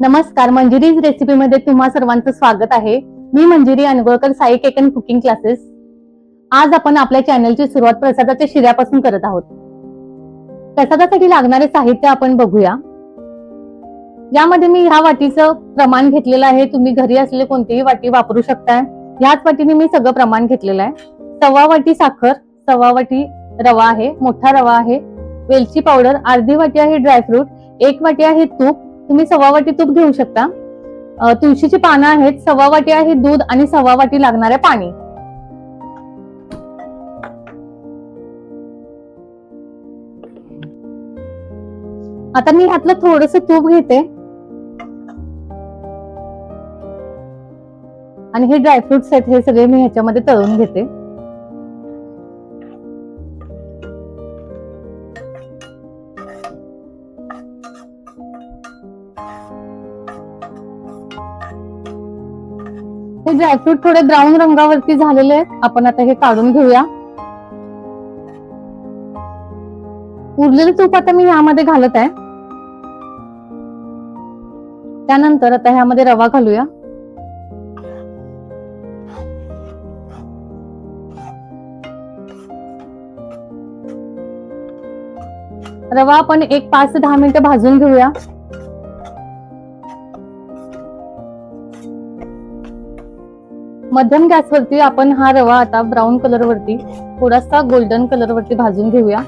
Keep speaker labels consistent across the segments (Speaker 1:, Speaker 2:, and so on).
Speaker 1: नमस्कार मंजिरीज रेसिपीमध्ये तुम्हा सर्वांचं स्वागत आहे. मी Manjiri Angolkar Sai cake and cooking classes. आज आपण आपल्या चॅनलची सुरुवात प्रसादाच्या शिऱ्यापासून करत आहोत. प्रसादासाठी लागणारे साहित्य आपण बघूया. यामध्ये मी ह्या वाटीचं प्रमाण घेतलेलं आहे. तुम्ही घरी असलेले कोणतीही वाटी वापरू शकताय. ह्याच वाटीने मी सगळं प्रमाण घेतलेलं आहे. सव्वा वाटी साखर सव्वा वाटी रवा आहे मोठा रवा आहे. वेलची पावडर अर्धी वाटी आहे ड्रायफ्रूट एक वाटी आहे तूप तुम्ही सव्वा वाटी तूप घेऊ शकता. तुळशीची पानं आहेत सव्वा वाटी आहे दूध आणि सव्वा वाटी लागणारे पाणी. आता मी ह्यातलं थोडस तूप घेते. आणि हे ड्रायफ्रुट्स आहेत हे सगळे मी ह्याच्यामध्ये तळून घेते. हे ड्रायफ्रूट थोडे ब्राऊन रंगावरती झालेले आहेत. आपण आता हे काढून घेऊया. उरलेलं तूप आता मी ह्यामध्ये घालत आहे. त्यानंतर आता ह्यामध्ये रवा घालूया. रवा आपण एक पाच ते दहा मिनिटं भाजून घेऊया. मध्यम गॅसवरती आपण हा रवा आता ब्राऊन कलर वरती थोडासा गोल्डन कलर वरती भाजून घेऊया.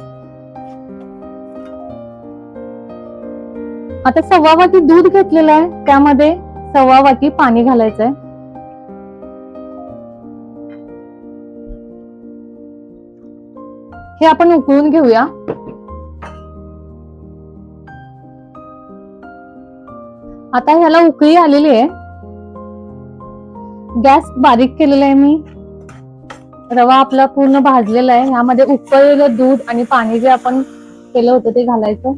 Speaker 1: आता सव्वा वाटी दूध घेतलेलं आहे त्यामध्ये सव्वा वाटी पाणी घालायचंय. हे आपण उकळून घेऊया. आता ह्याला उकळी आलेली आहे. गॅस बारीक केलेला आहे मी. रवा आपला पूर्ण भाजलेला आहे. यामध्ये उकळलेलं दूध आणि पाणी जे आपण केलं होतं ते घालायचं.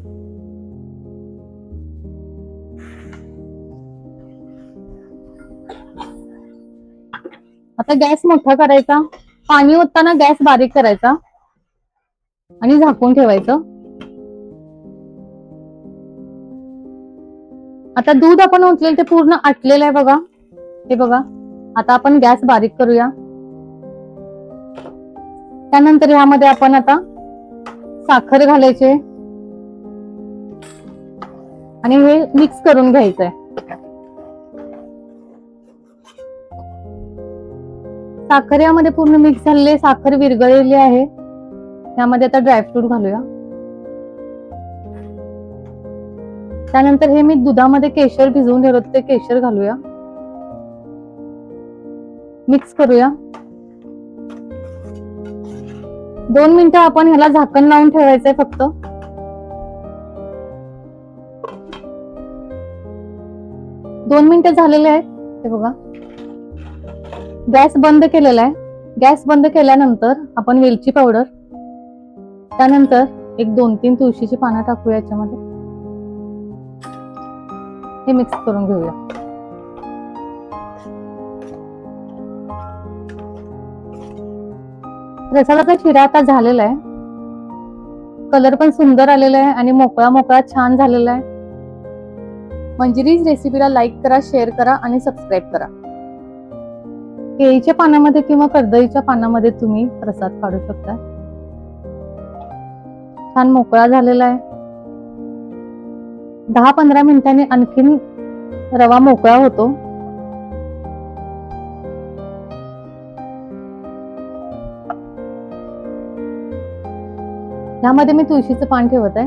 Speaker 1: आता गॅस मोठा करायचा. पाणी ओतताना गॅस बारीक करायचा. आणि झाकून ठेवायचं. आता दूध आपण ओतलेलं ते पूर्ण आटलेलं आहे बघा. हे बघा. आता आपण गॅस बारीक करूया. त्यानंतर ह्यामध्ये आपण आता साखर घालायचे. आणि हे मिक्स करून घ्यायचंय. साखर यामध्ये पूर्ण मिक्स झालेली साखर विरघळलेली आहे. त्यामध्ये आता ड्रायफ्रूट घालूया. त्यानंतर हे मी दुधामध्ये केशर भिजवून ठेवलं ते केशर घालूया. मिक्स करूया. दोन मिनिटं आपण ह्याला झाकण लावून ठेवायचंय फक्त. दोन मिनिटं झालेले आहेत. हे बघा. गॅस बंद केलेला आहे. गॅस बंद केल्यानंतर आपण वेलची पावडर त्यानंतर एक दोन तीन तुळशीची पानं टाकूया याच्यामध्ये. हे मिक्स करून घेऊया. रसाचा शिरा आता झालेला आहे. कलर पण सुंदर आलेला आहे आणि मोकळा मोकळा छान झालेला आहे. मंजिरीज रेसिपीला लाईक करा शेअर करा आणि सबस्क्राईब करा. केळीच्या पानामध्ये किंवा कर्दळीच्या पानामध्ये तुम्ही प्रसाद काढू शकता. छान मोकळा झालेला आहे. दहा पंधरा मिनिटांनी आणखीन रवा मोकळा होतो. ह्यामध्ये मी तुळशीचं पान ठेवत आहे.